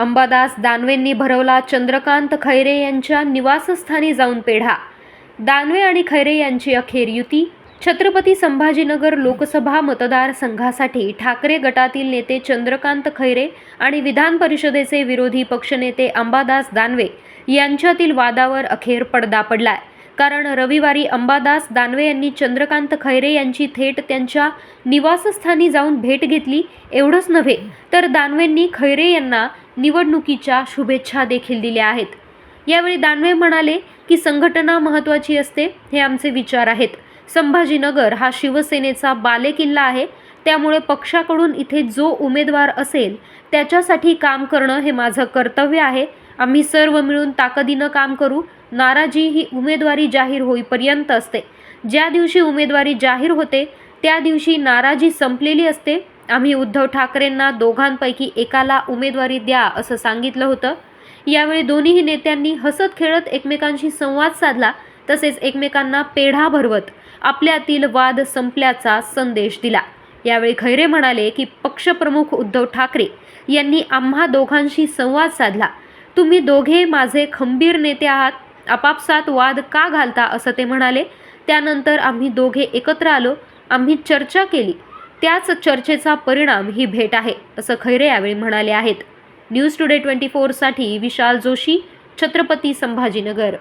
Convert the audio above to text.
अंबादास दानवेंनी भरवला चंद्रकांत खैरे यांच्या निवासस्थानी जाऊन पेढा. दानवे आणि खैरे यांची अखेर युती. छत्रपती संभाजीनगर लोकसभा मतदारसंघासाठी ठाकरे गटातील नेते चंद्रकांत खैरे आणि विधान परिषदेचे विरोधी पक्षनेते अंबादास दानवे यांच्यातील वादावर अखेर पडदा पडलाय. कारण रविवारी अंबादास दानवे यांनी चंद्रकांत खैरे यांची थेट त्यांच्या निवासस्थानी जाऊन भेट घेतली एवढंच नव्हे तर दानवेंनी खैरे यांना निवडणुकीच्या शुभेच्छा देखील दिल्या आहेत. यावेळी दानवे म्हणाले की संघटना महत्त्वाची असते हे आमचे विचार आहेत. संभाजीनगर हा शिवसेनेचा बालेकिल्ला आहे त्यामुळे पक्षाकडून इथे जो उमेदवार असेल त्याच्यासाठी काम करणं हे माझं कर्तव्य आहे. आम्ही सर्व मिळून ताकदीनं काम करू. नाराजी ही उमेदवारी जाहीर होईपर्यंत असते. ज्या दिवशी उमेदवारी जाहीर होते त्या दिवशी नाराजी संपलेली असते. आम्ही उद्धव ठाकरेंना दोघांपैकी एकाला उमेदवारी द्या असं सांगितलं होतं. यावेळी दोन्ही नेत्यांनी हसत खेळत एकमेकांशी संवाद साधला तसेच एकमेकांना पेढा भरवत आपल्यातील वाद संपल्याचा संदेश दिला. यावेळी खैरे म्हणाले की पक्षप्रमुख उद्धव ठाकरे यांनी आम्हा दोघांशी संवाद साधला. तुम्ही दोघे माझे खंबीर नेते आहात. आपापसात वाद का घालता असं ते म्हणाले. त्यानंतर आम्ही दोघे एकत्र आलो. आम्ही चर्चा केली. त्याच चर्चेचा परिणाम ही भेट आहे असं खैरे यावेळी म्हणाले आहेत. न्यूज टुडे ट्वेंटी फोरसाठी विशाल जोशी छत्रपती संभाजीनगर.